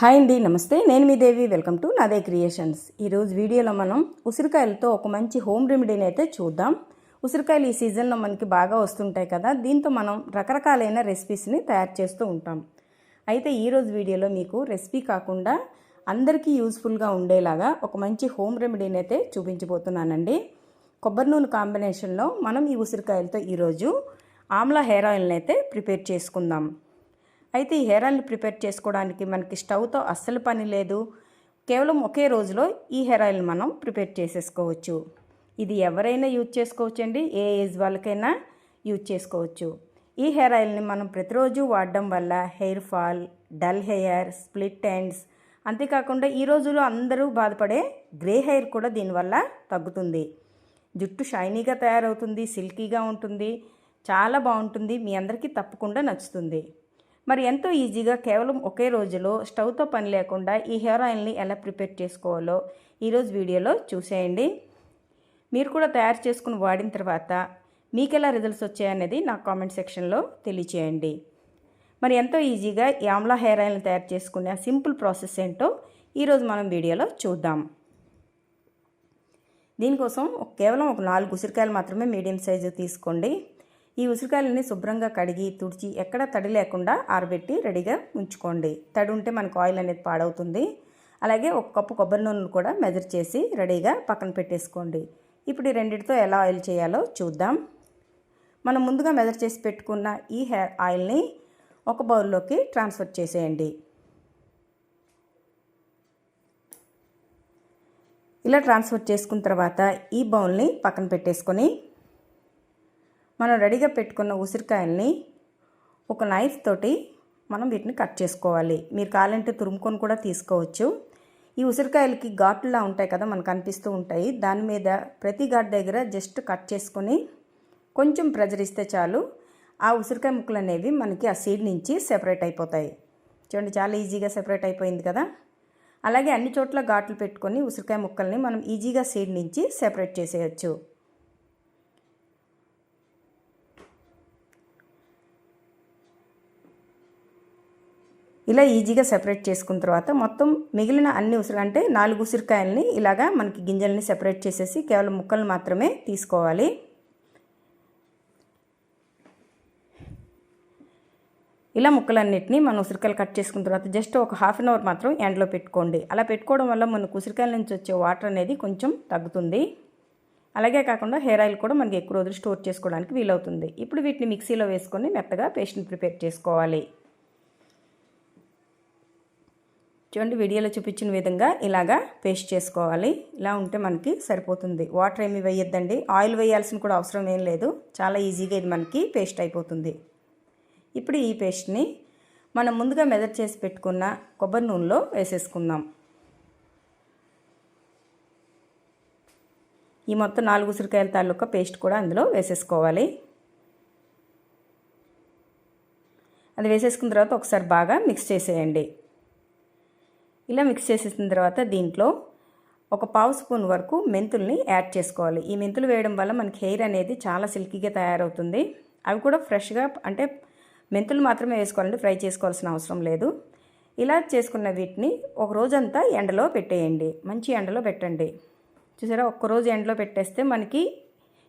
Hi అండి నమస్తే. నేను మీ Devi. Welcome to Nadhi creations. ఈరోజు వీడియోలో మనం ఉసిరికాయలతో ఒక మంచి హోమ్ రెమెడీని అయితే చూద్దాం. ఉసిరికాయలు ఈ సీజన్లో మనకి బాగా వస్తుంటాయి కదా దీంతో మనం రకరకాలైన రెసిపీస్ని తయారు చేస్తూ ఉంటాం. అయితే ఈరోజు వీడియోలో మీకు రెసిపీ కాకుండా అందరికీ యూస్ఫుల్గా ఉండేలాగా ఒక మంచి హోమ్ రెమెడీని అయితే చూపించబోతున్నానండి. కొబ్బరి నూనె కాంబినేషన్లో మనం ఈ ఉసిరికాయలతో ఈరోజు ఆమ్లా హెయిర్ ఆయిల్ని అయితే ప్రిపేర్ చేసుకుందాం. అయితే ఈ హెయిర్ ఆయిల్ ప్రిపేర్ చేసుకోవడానికి మనకి స్టవ్తో అస్సలు పని లేదు. కేవలం ఒకే రోజులో ఈ హెయిర్ ఆయిల్ని మనం ప్రిపేర్ చేసేసుకోవచ్చు. ఇది ఎవరైనా యూజ్ చేసుకోవచ్చు అండి ఏ ఏజ్ వాళ్ళకైనా యూజ్ చేసుకోవచ్చు. ఈ హెయిర్ ఆయిల్ని మనం ప్రతిరోజు వాడడం వల్ల hair fall dull hair split ends అంతేకాకుండా ఈ రోజుల్లో అందరూ బాధపడే గ్రే హెయిర్ కూడా దీనివల్ల తగ్గుతుంది. జుట్టు షైనీగా తయారవుతుంది సిల్కీగా ఉంటుంది చాలా బాగుంటుంది మీ అందరికీ తప్పకుండా నచ్చుతుంది. మరి ఎంతో ఈజీగా కేవలం ఒకే రోజులో స్టవ్తో పని లేకుండా ఈ హెయిర్ ఆయిల్ని ఎలా ప్రిపేర్ చేసుకోవాలో ఈరోజు వీడియోలో చూసేయండి. మీరు కూడా తయారు చేసుకుని వాడిన తర్వాత మీకు ఎలా రిజల్ట్స్ వచ్చాయనేది నా కామెంట్ సెక్షన్లో తెలియచేయండి. మరి ఎంతో ఈజీగా ఈ ఆమ్లా హెయిర్ ఆయిల్ని తయారు చేసుకునే సింపుల్ ప్రాసెస్ ఏంటో ఈరోజు మనం వీడియోలో చూద్దాం. దీనికోసం కేవలం ఒక నాలుగు ఉసిరికాయలు మాత్రమే మీడియం సైజు తీసుకోండి. ఈ ఉసిరికాయలని శుభ్రంగా కడిగి తుడిచి ఎక్కడ తడి లేకుండా ఆరబెట్టి రెడీగా ఉంచుకోండి. తడి ఉంటే మనకు ఆయిల్ అనేది పాడవుతుంది. అలాగే ఒక కప్పు కొబ్బరి నూనెను కూడా మెజర్ చేసి రెడీగా పక్కన పెట్టేసుకోండి. ఇప్పుడు ఈ రెండింటితో ఎలా ఆయిల్ చేయాలో చూద్దాం. మనం ముందుగా మెజర్ చేసి పెట్టుకున్న ఈ హెయిర్ ఆయిల్ని ఒక బౌల్లోకి ట్రాన్స్ఫర్ చేసేయండి. ఇలా ట్రాన్స్ఫర్ చేసుకున్న తర్వాత ఈ బౌల్ని పక్కన పెట్టేసుకొని మనం రెడీగా పెట్టుకున్న ఉసిరికాయల్ని ఒక నైఫ్ తోటి మనం వీటిని కట్ చేసుకోవాలి. మీరు కావాలంటే తురుముకొని కూడా తీసుకోవచ్చు. ఈ ఉసిరికాయలకి ఘాట్లా ఉంటాయి కదా మనకు అనిపిస్తూ ఉంటాయి. దాని మీద ప్రతి ఘాట్ దగ్గర జస్ట్ కట్ చేసుకొని కొంచెం ప్రెజర్ ఇస్తే చాలు. ఆ ఉసిరికాయ ముక్కలు అనేవి మనకి ఆ సీడ్ నుంచి సెపరేట్ అయిపోతాయి. చూడండి చాలా ఈజీగా సెపరేట్ అయిపోయింది కదా. అలాగే అన్ని చోట్ల ఘాట్లు పెట్టుకొని ఉసిరికాయ ముక్కల్ని మనం ఈజీగా సీడ్ నుంచి సెపరేట్ చేసేయచ్చు. ఇలా ఈజీగా సెపరేట్ చేసుకున్న తర్వాత మొత్తం మిగిలిన అన్ని ఉసిరి అంటే నాలుగు ఉసిరికాయలని ఇలాగా మనకి గింజల్ని సెపరేట్ చేసేసి కేవలం ముక్కలు మాత్రమే తీసుకోవాలి. ఇలా ముక్కలన్నిటిని మనం ఉసిరికాయలు కట్ చేసుకున్న తర్వాత జస్ట్ ఒక హాఫ్ అన్ అవర్ మాత్రం ఎండలో పెట్టుకోండి. అలా పెట్టుకోవడం వల్ల మనకు ఉసిరికాయల నుంచి వచ్చే వాటర్ అనేది కొంచెం తగ్గుతుంది. అలాగే కాకుండా హెయిర్ ఆయిల్ కూడా మనకి ఎక్కువ రోజులు స్టోర్ చేసుకోవడానికి వీలవుతుంది. ఇప్పుడు వీటిని మిక్సీలో వేసుకొని మెత్తగా పేస్ట్ని ప్రిపేర్ చేసుకోవాలి. చూడండి వీడియోలో చూపించిన విధంగా ఇలాగా పేస్ట్ చేసుకోవాలి. ఇలా ఉంటే మనకి సరిపోతుంది. వాటర్ ఏమి వేయొద్దండి. ఆయిల్ వేయాల్సిన కూడా అవసరం ఏం లేదు. చాలా ఈజీగా ఇది మనకి పేస్ట్ అయిపోతుంది. ఇప్పుడు ఈ పేస్ట్ని మనం ముందుగా మెదర్ చేసి పెట్టుకున్న కొబ్బరి నూనెలో వేసేసుకుందాం. ఈ మొత్తం నాలుగు ఉసిరికాయల తాలూకా పేస్ట్ కూడా అందులో వేసేసుకోవాలి. అది వేసేసుకున్న తర్వాత ఒకసారి బాగా మిక్స్ చేసేయండి. ఇలా మిక్స్ చేసేసిన తర్వాత దీంట్లో ఒక పావు స్పూన్ వరకు మెంతుల్ని యాడ్ చేసుకోవాలి. ఈ మెంతులు వేయడం వల్ల మనకి హెయిర్ అనేది చాలా సిల్కీగా తయారవుతుంది. అవి కూడా ఫ్రెష్గా అంటే మెంతులు మాత్రమే వేసుకోవాలండి ఫ్రై చేసుకోవాల్సిన అవసరం లేదు. ఇలా చేసుకున్న వీటిని ఒక రోజంతా ఎండలో పెట్టేయండి. మంచి ఎండలో పెట్టండి. చూసారా? ఒక్కరోజు ఎండలో పెట్టేస్తే మనకి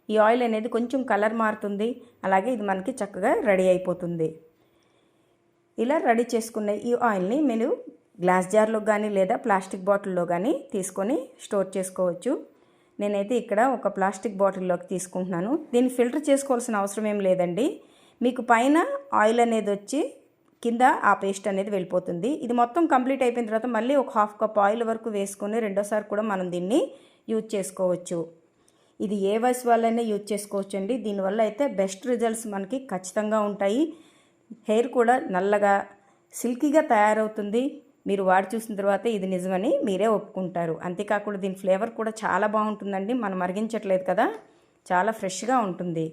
ఈ ఆయిల్ అనేది కొంచెం కలర్ మారుతుంది. అలాగే ఇది మనకి చక్కగా రెడీ అయిపోతుంది. ఇలా రెడీ చేసుకున్న ఈ ఆయిల్ని మీరు గ్లాస్ జార్లో కానీ లేదా ప్లాస్టిక్ బాటిల్లో కానీ తీసుకొని స్టోర్ చేసుకోవచ్చు. నేనైతే ఇక్కడ ఒక ప్లాస్టిక్ బాటిల్లోకి తీసుకుంటున్నాను. దీన్ని ఫిల్టర్ చేసుకోవాల్సిన అవసరం ఏం లేదండి. మీకు పైన ఆయిల్ అనేది వచ్చి కింద ఆ పేస్ట్ అనేది వెళ్ళిపోతుంది. ఇది మొత్తం కంప్లీట్ అయిపోయిన తర్వాత మళ్ళీ ఒక హాఫ్ కప్ ఆయిల్ వరకు వేసుకొని రెండోసారి కూడా మనం దీన్ని యూజ్ చేసుకోవచ్చు. ఇది ఏ వయసు వాళ్ళైనా యూజ్ చేసుకోవచ్చు అండి దీనివల్ల అయితే బెస్ట్ రిజల్ట్స్ మనకి ఖచ్చితంగా ఉంటాయి. హెయిర్ కూడా నల్లగా సిల్కీగా తయారవుతుంది. మీరు వాడి చూసిన తర్వాత ఇది నిజమని మీరే ఒప్పుకుంటారు. అంతేకాకుండా దీని ఫ్లేవర్ కూడా చాలా బాగుంటుందండి. మనం మరిగించట్లేదు కదా. చాలా ఫ్రెష్గా ఉంటుంది.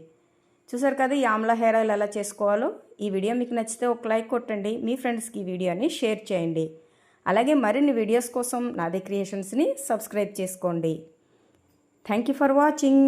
చూసారు కదా ఈ ఆమ్లా హెయిర్ ఆయిల్ ఎలా చేసుకోవాలో? ఈ వీడియో మీకు నచ్చితే ఒక లైక్ కొట్టండి. మీ ఫ్రెండ్స్కి ఈ వీడియోని షేర్ చేయండి. అలాగే మరిన్ని వీడియోస్ కోసం నాది క్రియేషన్స్ని సబ్స్క్రైబ్ చేసుకోండి. Thank you for watching.